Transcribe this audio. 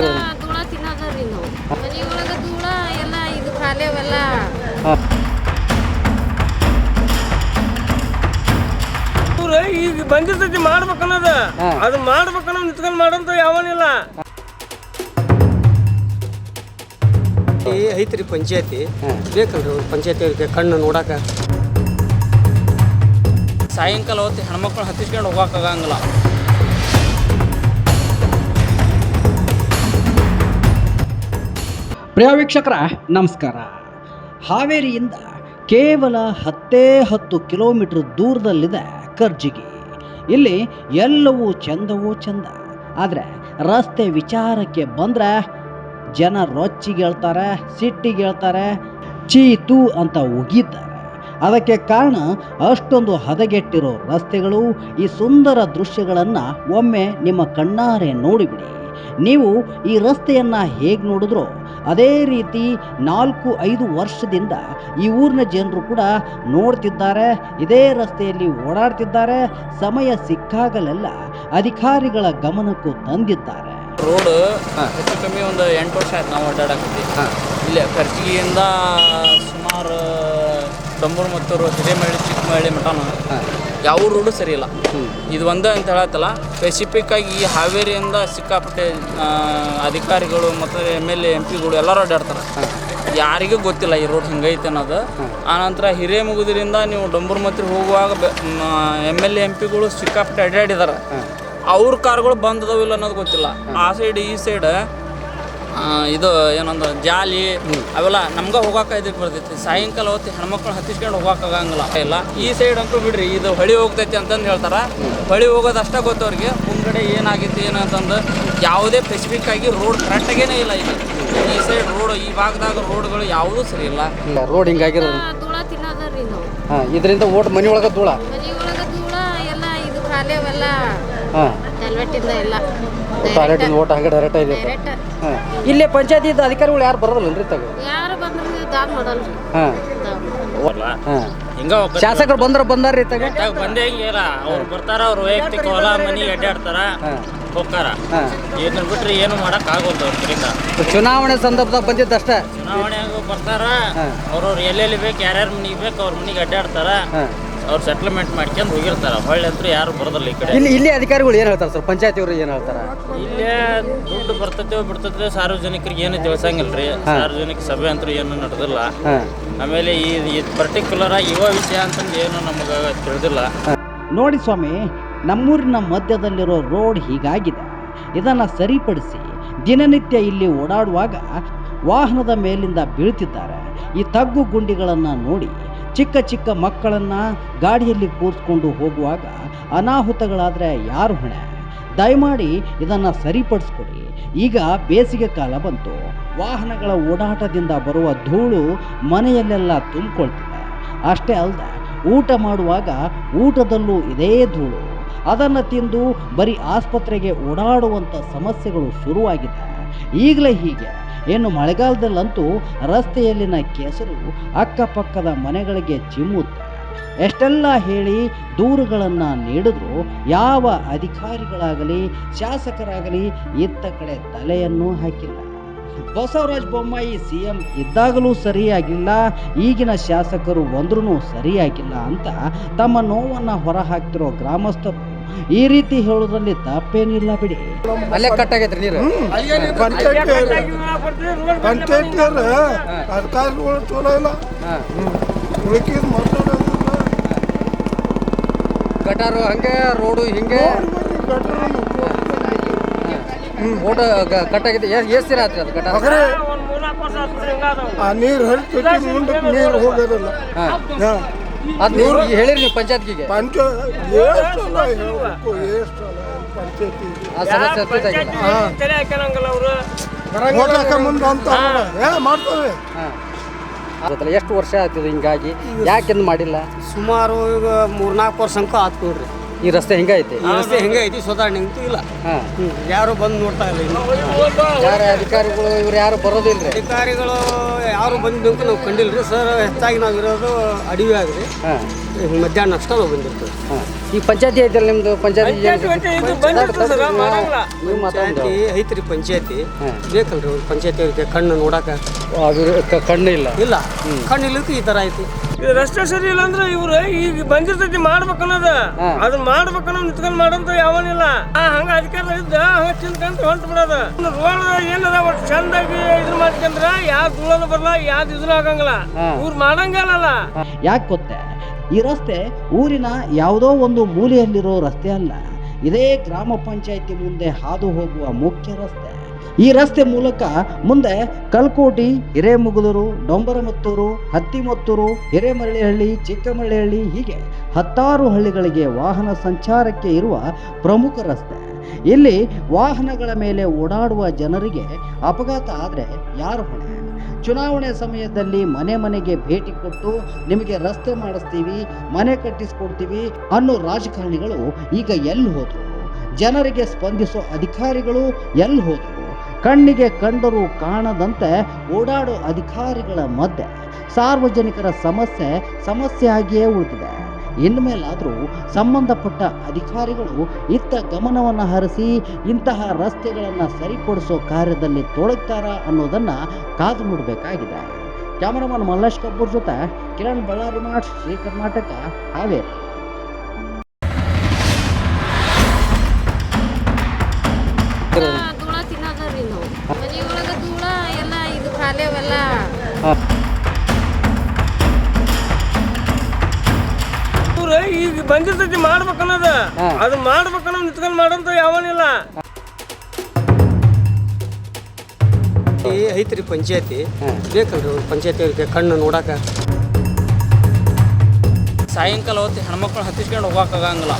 ಹಾಕಿರೋದು ಧೂಳ ತಿನ್ನೋದ್ರಿ ನಾವು. ಮನಿ ಒಳಗ ಧೂಳ ಎಲ್ಲ ಇದು ಖಾಲಿ ಅವೆಲ್ಲ. ಹಾಂ. ಇವ್ರು ಈಗ ಬಂದಿರ್ತೈತಿ ಮಾಡ್ಬೇಕನ್ನೋದ. ಅನ್ನೋದು ಅದು ಮಾಡ್ಬೇಕನ್ನೋ ನಿಂತ್ಕೊಂಡ್ ಮಾಡಂತ ಯಾವನಿಲ್ಲ. ಐತ್ರಿ ಪಂಚಾಯತಿ. ಬೇಕಲ್ರಿ ಪಂಚಾಯತಿ ಅವ್ರಿಗೆ ಕಣ್ಣು ನೋಡಾಕ. ಸಾಯಂಕಾಲ ಹೊತ್ತು ಹೆಣ್ಮಕ್ಳು ಹತ್ತಿಸ್ಕೊಂಡು ಹೋಗೋಕ್ಕಾಗಂಗಿಲ್ಲ ಪ್ರಿಯ ವೀಕ್ಷಕರ ನಮಸ್ಕಾರ. ಹಾವೇರಿಯಿಂದ ಕೇವಲ ಹತ್ತೇ ಹತ್ತು ಕಿಲೋಮೀಟರ್ ದೂರದಲ್ಲಿದೆ ಕರ್ಜಿಗೆ ಇಲ್ಲಿ ಎಲ್ಲವೂ ಚಂದವೂ ಚಂದ. ಆದರೆ ರಸ್ತೆ ವಿಚಾರಕ್ಕೆ ಬಂದರೆ ಜನ ರೊಚ್ಚಿಗೇಳ್ತಾರೆ ಸಿಟ್ಟಿಗೇಳ್ತಾರೆ ಚೀತು ಅಂತ ಉಗಿತಾರೆ. ಅದಕ್ಕೆ ಕಾರಣ ಅಷ್ಟೊಂದು ಹದಗೆಟ್ಟಿರೋ ರಸ್ತೆಗಳು ಈ ಸುಂದರ ದೃಶ್ಯಗಳನ್ನು ಒಮ್ಮೆ ನಿಮ್ಮ ಕಣ್ಣಾರೆ ನೋಡಿಬಿಡಿ. ನೀವು ಈ ರಸ್ತೆಯನ್ನು ಹೇಗೆ ನೋಡಿದ್ರೋ ಅದೇ ರೀತಿ ನಾಲ್ಕು ಐದು ವರ್ಷದಿಂದ ಈ ಊರಿನ ಜನರು ಕೂಡ ನೋಡ್ತಿದ್ದಾರೆ. ಇದೇ ರಸ್ತೆಯಲ್ಲಿ ಓಡಾಡ್ತಿದ್ದಾರೆ. ಸಮಯ ಸಿಕ್ಕಾಗಲೆಲ್ಲ ಅಧಿಕಾರಿಗಳ ಗಮನಕ್ಕೂ ತಂದಿದ್ದಾರೆ. ರೋಡ್ ಹೆಚ್ಚು ಕಮ್ಮಿ ಒಂದು ಎಂಟು ವರ್ಷ ಆಯ್ತು ನಾವು ಅಡ್ಡಾಡಕತ್ತಿ. ಇಲ್ಲೇ ಖರ್ಚಿಗೆಯಿಂದ ಸುಮಾರು ತಂಬೂರು ಮತ್ತು ಹಿರೇಮಳ್ಳಿ ಚಿಕ್ಕಮಳ್ಳಿ ಮಠನು. ಯಾವ ರೋಡು ಸರಿ ಇಲ್ಲ. ಇದು ಒಂದೇ ಅಂತ ಹೇಳತ್ತಲ್ಲ ಸ್ಪೆಸಿಫಿಕ್ ಆಗಿ ಈ ಹಾವೇರಿಯಿಂದ ಸಿಕ್ಕಾಪಟ್ಟೆ ಅಧಿಕಾರಿಗಳು ಮತ್ತು ಎಂ ಎಲ್ ಎ ಎಂ ಪಿಗಳು ಎಲ್ಲರೂ ಅಡ್ಡಾಡ್ತಾರೆ. ಯಾರಿಗೂ ಗೊತ್ತಿಲ್ಲ ಈ ರೋಡ್ ಹಿಂಗೈತೆ ಅನ್ನೋದು. ಆನಂತರ ಹಿರೇಮುಗುದ್ರಿಂದ ನೀವು ಡಂಬೂರು ಮತ್ರಿ ಹೋಗುವಾಗ ಎಂ ಎಲ್ ಎ ಎಂ ಪಿಗಳು ಸಿಕ್ಕಾಪಟ್ಟೆ ಅಡ್ಡಾಡಿದ್ದಾರೆ ಅವ್ರ ಕಾರ್ಗಳು ಬಂದದವಿಲ್ಲ ಅನ್ನೋದು ಗೊತ್ತಿಲ್ಲ. ಆ ಸೈಡ್ ಈ ಸೈಡ್ ಇದು ಏನೊಂದು ಜಾಲಿ ಅವೆಲ್ಲ ನಮ್ಗೆ ಹೋಗಾಕ ಇದಕ್ಕೆ ಬರ್ತೈತಿ. ಸಾಯಂಕಾಲ ಹೊತ್ತು ಹೆಣ್ಮಕ್ಳು ಹತ್ತಿಸ್ಕೊಂಡು ಹೋಗೋಕ್ಕಾಗಂಗಿಲ್ಲ ಇಲ್ಲ ಈ ಸೈಡ್ ಅಂತೂ ಬಿಡ್ರಿ ಇದು ಹೊಳಿ ಹೋಗ್ತೈತಿ ಅಂತಂದು ಹೇಳ್ತಾರೆ. ಹೊಳಿ ಹೋಗೋದಷ್ಟೇ ಗೊತ್ತು ಅವ್ರಿಗೆ ಮುಂದ್ಗಡೆ ಏನು ಏನಂತಂದು ಯಾವುದೇ ಸ್ಪೆಸಿಫಿಕ್ ಆಗಿ ರೋಡ್ ಕರೆಕ್ಟಾಗೇನೇ ಇಲ್ಲ ಇದು ಈ ಸೈಡ್ ರೋಡ್ ಈ ಭಾಗದಾಗ ರೋಡ್ಗಳು ಯಾವುದೂ ಸರಿ ಇಲ್ಲ. ರೋಡ್ ಹಿಂಗಾಗಿರೋದು ಧೂಳ ತಿನ್ನೋದ್ರಿ ನಾವು. ಹಾಂ ಇದರಿಂದ ಓಟ್ ಮನೆ ಒಳಗೆ ಧೂಳ? ಮನಿ ಒಳಗ ಧೂಳ ಎಲ್ಲ ಇದು ಖಾಲಿ ಅವೆಲ್ಲ ಹಾಂ. ಓಟ್ ಹಂಗೆ ಡೈರೆಕ್ಟ್ ಇದೆ ಡೈರೆಕ್ಟ್ ಹಾಂ. ಇಲ್ಲೇ ಪಂಚಾಯತಿದ ಅಧಿಕಾರಿಗಳು ಯಾರು ಬರೋದಿಲ್ಲ ತಗ ಯಾರು ಬಂದ್ರು ದಾನ್ ಮಾಡಲ್ರಿ ಹಾಂ. ದಾನ್ ಹಾಂ. ಹಿಂಗ ಶಾಸಕರು ಬಂದ್ರ ಬಂದಾರ್ರಿ ತಗ ಬಂದೇ ಇಲ್ಲ ಅವ್ರು ಬರ್ತಾರ ಅವ್ರ ವೈಯಕ್ತಿಕ ಹೊಲ ಮನಿ ಅಡ್ಡಾಡ್ತಾರ ಹಾಂ. ಹೋಗ್ತಾರ. ಹಾಂ. ಇದನ್ನ ಬಿಟ್ರೆ ಏನು ಮಾಡಕ್ ಆಗೋದು ಅವ್ರಿಂದ ಚುನಾವಣೆ ಸಂದರ್ಭದಾಗ ಬಂದಿದ್ದಷ್ಟೇ ಚುನಾವಣೆಯಾಗ ಬರ್ತಾರ. ಅವ್ರವ್ರು ಎಲ್ಲೆಲ್ಲಿ ಬೇಕು ಯಾರ್ಯಾರ ಮನಿಗೆ ಬೇಕು ಅವ್ರ ಮನಿಗೆ ಅಡ್ಡಾಡ್ತಾರ. ಹಾಂ. ಅವ್ರು ಸೆಟ್ಲ್ಮೆಂಟ್ ಮಾಡ್ಕೊಂಡು ಹೋಗಿರ್ತಾರ. ಹೊಳ್ಳಿ ಅಂತೂ ಯಾರು ಬರೋದಿಲ್ಲ ಈ ಕಡೆ. ಇಲ್ಲಿ ಇಲ್ಲಿ ಅಧಿಕಾರಿಗಳು ಏನು ಹೇಳ್ತಾರೆ ಸರ್? ಪಂಚಾಯತಿಯವರು ಏನು ಹೇಳ್ತಾರೆ? ಇಲ್ಲೇ ದುಡ್ಡು ಬರ್ತೈತೆ ಬಿಡ್ತೈತೆ. ಸಾರ್ವಜನಿಕರಿಗೆ ಏನು ರೀ ಸಾರ್ವಜನಿಕ ಸಭೆ ಅಂತೂ ಏನು ನಡೆದಿಲ್ಲ. ಆಮೇಲೆ ಈ ಪರ್ಟಿಕ್ಯುಲರ್ ಆಗಿ ಯುವ ವಿಷಯ ಅಂತಂದು ಏನು ನಮಗೆ ತಿಳಿದಿಲ್ಲ. ನೋಡಿ ಸ್ವಾಮಿ ನಮ್ಮೂರಿನ ಮಧ್ಯದಲ್ಲಿರೋ ರೋಡ್ ಹೀಗಾಗಿದೆ. ಇದನ್ನು ಸರಿಪಡಿಸಿ ದಿನನಿತ್ಯ ಇಲ್ಲಿ ಓಡಾಡುವಾಗ ವಾಹನದ ಮೇಲಿಂದ ಬೀಳ್ತಿದ್ದಾರೆ. ಈ ತಗ್ಗು ಗುಂಡಿಗಳನ್ನು ನೋಡಿ ಚಿಕ್ಕ ಚಿಕ್ಕ ಮಕ್ಕಳನ್ನು ಗಾಡಿಯಲ್ಲಿ ಕೂರಿಸ್ಕೊಂಡು ಹೋಗುವಾಗ ಅನಾಹುತಗಳಾದರೆ ಯಾರು ಹೊಣೆ? ದಯಮಾಡಿ ಇದನ್ನು ಸರಿಪಡಿಸ್ಕೊಡಿ. ಈಗ ಬೇಸಿಗೆ ಕಾಲ ಬಂತು. ವಾಹನಗಳ ಓಡಾಟದಿಂದ ಬರುವ ಧೂಳು ಮನೆಯಲ್ಲೆಲ್ಲ ತುಂಬಿಕೊಳ್ತಿದೆ. ಅಷ್ಟೇ ಅಲ್ಲದೆ ಊಟ ಮಾಡುವಾಗ ಊಟದಲ್ಲೂ ಇದೇ ಧೂಳು. ಅದನ್ನು ತಿಂದು ಬರೀ ಆಸ್ಪತ್ರೆಗೆ ಓಡಾಡುವಂಥ ಸಮಸ್ಯೆಗಳು ಶುರುವಾಗಿದೆ. ಈಗಲೇ ಹೀಗೆ. ಏನು ಮಳೆಗಾಲದಲ್ಲಂತೂ ರಸ್ತೆಯಲ್ಲಿನ ಕೆಸರು ಅಕ್ಕಪಕ್ಕದ ಮನೆಗಳಿಗೆ ಚಿಮ್ಮುತ್ತೆ ಎಷ್ಟೆಲ್ಲ ಹೇಳಿ ದೂರುಗಳನ್ನು ನೀಡಿದ್ರು ಯಾವ ಅಧಿಕಾರಿಗಳಾಗಲಿ, ಶಾಸಕರಾಗಲಿ ಇತ್ತ ಕಡೆ ತಲೆಯನ್ನೂ ಹಾಕಿಲ್ಲ. ಬಸವರಾಜ ಬೊಮ್ಮಾಯಿ ಸಿ ಎಂ ಇದ್ದಾಗಲೂ ಸರಿಯಾಗಿಲ್ಲ, ಈಗಿನ ಶಾಸಕರು ಬಂದ್ರೂ ಸರಿಯಾಗಿಲ್ಲ ಅಂತ ತಮ್ಮ ನೋವನ್ನು ಹೊರಹಾಕ್ತಿರೋ ಗ್ರಾಮಸ್ಥರು ಈ ರೀತಿ ಹೇಳೋದ್ರಲ್ಲಿ ತಪ್ಪೇನಿಲ್ಲ ಬಿಡಿ ಅಲ್ಲೇ ಕಟ್ಟಾಗೈತ್ರಿ ನೀರು ಪಂಚಾಯತಿಯವ್ರ ಅಧಿಕಾರಿಗಳು ಚಲೋ ಇಲ್ಲ ಉಳಿಕಿದ್ ಗಟಾರು ಹಂಗೆ ರೋಡು ಹಿಂಗೆ ಓಟ ಕಟ್ಟಾಗಿದೆ ಎಷ್ಟು ದಿನ ಆತ್ರಿ ಅದು ಗಟಾರ. ಆ ನೀರು ಹರಿತೈತಿ ಮುಂದಕ್ಕೆ ನೀರು ಹೋಗೋದಿಲ್ಲ ಹಾಂ ಅದು ಹೇಳಿರಿ ನೀವು ಪಂಚಾಯತ್ಗೆ ಪಂಚಾಯತ್ ಎಷ್ಟು ಸಲ ಹೇಳ್ಬೇಕು ಎಷ್ಟು ಸಲ ಪಂಚಾಯತಿ ಆ ಸಮಸ್ಯೆ ಇರ್ತೈತೆ ತಲೆ ಹಾಕ್ಯನಂಗಲ್ಲ ಅವ್ರು? ಹೋಗ್ಲಾಕ ಮುಂದೆ ಅಂತ ಏ ಮಾಡ್ತೇವೆ ಹಾಂ. ಗೊತ್ತಲ್ಲ ಎಷ್ಟು ವರ್ಷ ಆಗ್ತದೆ ಹಿಂಗಾಗಿ? ಯಾಕೆಂದು ಮಾಡಿಲ್ಲ? ಸುಮಾರು ಈಗ ಮೂರ್ನಾಲ್ಕು ವರ್ಷ ಅಂಕ ಆತ್ ನೋಡ್ರಿ. ಈ ರಸ್ತೆ ಹಿಂಗೈತಿ? ಈ ರಸ್ತೆ ಹೆಂಗೈತಿ ಐತಿ ಸುಧಾರಣೆ ಅಂತೂ ಇಲ್ಲ. ಹಾಂ. ಯಾರು ಬಂದು ನೋಡ್ತಾ ಇಲ್ಲ ಯಾರು ಅಧಿಕಾರಿಗಳು ಇವ್ರು ಯಾರು ಬರೋದಿಲ್ಲ ಅಧಿಕಾರಿಗಳು ಯಾರು ಬಂದಿದ್ದು ನಾವು ಕಂಡಿಲ್ರಿ. ಸರ್ ಹೆಚ್ಚಾಗಿ ನಾವು ಇರೋದು ಅಡವಿ ಆಗ್ರಿ ಹಾಂ. ಮಧ್ಯಾಹ್ನ ಅಷ್ಟ ನಾವು ಬಂದಿರ್ತೀವಿ. ಈ ಪಂಚಾಯತಿ ಐತಲ್ಲ ನಿಮ್ದು? ಪಂಚಾಯತಿ ಐತ್ರಿ ಪಂಚಾಯತಿ. ಬೇಕಲ್ರಿ ಪಂಚಾಯತಿ ಅವ್ರಿಗೆ ಕಣ್ಣು ನೋಡಕ್ಕೆ ಅದು ಕಣ್ಣು ಇಲ್ಲ. ಇಲ್ಲ. ಕಣ್ಣು ಇಲ್ಲಕ್ಕೆ ಈ ಥರ ಐತಿ. ರಸ್ತೆ ಸರಿ ಇಲ್ಲ ಅಂದ್ರೆ ಇವ್ರು ಈಗ ಬಂದಿರ್ತೈತಿ ಮಾಡ್ಬೇಕನ್ನೋದ. ಅನ್ನೋದು ಅದನ್ನ ಮಾಡ್ಬೇಕನ್ನೋ ನಿಂತ್ಕೊಂಡ್ ಮಾಡಂತ ಯಾವನಿಲ್ಲ. ಆ, ಹಂಗ ಅಧಿಕಾರ ಇದ್ದ ಹಂಗ ಚಿಂತ್ಕಂತ ಹೊಂಟ್ ಬಿಡೋದ. ರೋಡ್ ಏನದ ಒಟ್ಟು ಚಂದಾಗಿ ಇದ್ರ ಮಾಡ್ಕೊಂಡ್ರ ಯಾವ ಧೂಳನ ಬರಲ್ಲ ಯಾವ್ದು ಇದನ್ನ ಆಗಂಗಿಲ್ಲ. ಊರ್ ಇವ್ರು ಮಾಡಂಗಲ್ಲ ಯಾಕೆ ಗೊತ್ತೆ? ಈ ರಸ್ತೆ ಊರಿನ ಯಾವುದೋ ಒಂದು ಮೂಲೆಯಲ್ಲಿರೋ ರಸ್ತೆ ಅಲ್ಲ. ಇದೇ ಗ್ರಾಮ ಪಂಚಾಯಿತಿ ಮುಂದೆ ಹಾದು ಹೋಗುವ ಮುಖ್ಯ ರಸ್ತೆ. ಈ ರಸ್ತೆ ಮೂಲಕ ಮುಂದೆ ಕಲ್ಕೋಟಿ ಹಿರೇಮುಗುದೂರು ಡೊಂಬರಮತ್ತೂರು, ಹತ್ತಿಮತ್ತೂರು, ಹಿರೇಮರಳಿಹಳ್ಳಿ, ಚಿಕ್ಕಮರಳಿಹಳ್ಳಿ ಹೀಗೆ ಹತ್ತಾರು ಹಳ್ಳಿಗಳಿಗೆ ವಾಹನ ಸಂಚಾರಕ್ಕೆ ಇರುವ ಪ್ರಮುಖ ರಸ್ತೆ. ಇಲ್ಲಿ ವಾಹನಗಳ ಮೇಲೆ ಓಡಾಡುವ ಜನರಿಗೆ ಅಪಘಾತ ಆದರೆ ಯಾರು ಹೊಣೆ? ಚುನಾವಣೆ ಸಮಯದಲ್ಲಿ ಮನೆ ಮನೆಗೆ ಭೇಟಿ ಕೊಟ್ಟು ನಿಮಗೆ ರಸ್ತೆ ಮಾಡಿಸ್ತೀವಿ, ಮನೆ ಕಟ್ಟಿಸ್ಕೊಡ್ತೀವಿ ಅನ್ನೋ ರಾಜಕಾರಣಿಗಳು ಈಗ ಎಲ್ಲಿ ಹೋದರು? ಜನರಿಗೆ ಸ್ಪಂದಿಸೋ ಅಧಿಕಾರಿಗಳು ಎಲ್ಲಿ ಹೋದರು? ಕಣ್ಣಿಗೆ ಕಂಡರೂ ಕಾಣದಂತೆ ಓಡಾಡೋ ಅಧಿಕಾರಿಗಳ ಮಧ್ಯೆ ಸಾರ್ವಜನಿಕರ ಸಮಸ್ಯೆ ಸಮಸ್ಯೆಯಾಗಿಯೇ ಉಳಿದಿದೆ. ಇನ್ಮೇಲಾದರೂ ಸಂಬಂಧಪಟ್ಟ ಅಧಿಕಾರಿಗಳು ಇತ್ತ ಗಮನವನ್ನು ಹರಿಸಿ ಇಂತಹ ರಸ್ತೆಗಳನ್ನು ಸರಿಪಡಿಸೋ ಕಾರ್ಯದಲ್ಲಿ ತೊಡಗ್ತಾರಾ ಅನ್ನೋದನ್ನು ಕಾದು ನೋಡಬೇಕಾಗಿದೆ ಕ್ಯಾಮರಾಮನ್ ಮಲ್ಲೇಶ್ ಕಬ್ಬೂರ್ ಜೊತೆ ಕಿರಣ್ ಬಳ್ಳಾರಿ ಮಾಡ್ ಶ್ರೀ ಕರ್ನಾಟಕ ಹಾವೇರಿ. ಧೂಳ ತಿನ್ನೋದ್ರಿ ನಾವು ಧೂಳ ಎಲ್ಲ ಇದು ಖಾಲಿ ಅವೆಲ್ಲ ಬಂದಿರ್ತೈತಿ ಮಾಡ್ಬೇಕನ್ನೋದ? ಅದು ಮಾಡ್ಬೇಕನ್ನ ನಿಂತ್ಕೊಂಡ್ ಮಾಡಂತ ಯಾವನಿಲ್ಲ. ಐತ್ರಿ ಪಂಚಾಯತಿ. ಬೇಕಲ್ರಿ ಒಂದು ಪಂಚಾಯತಿ ಅವ್ರಿಗೆ ಕಣ್ಣು ನೋಡಾಕ. ಸಾಯಂಕಾಲ ಹೊತ್ತು ಹೆಣ್ಮಕ್ಳು ಹತ್ತಿಸ್ಕೊಂಡು ಹೋಗೋಕ್ಕಾಗಂಗಿಲ್ಲ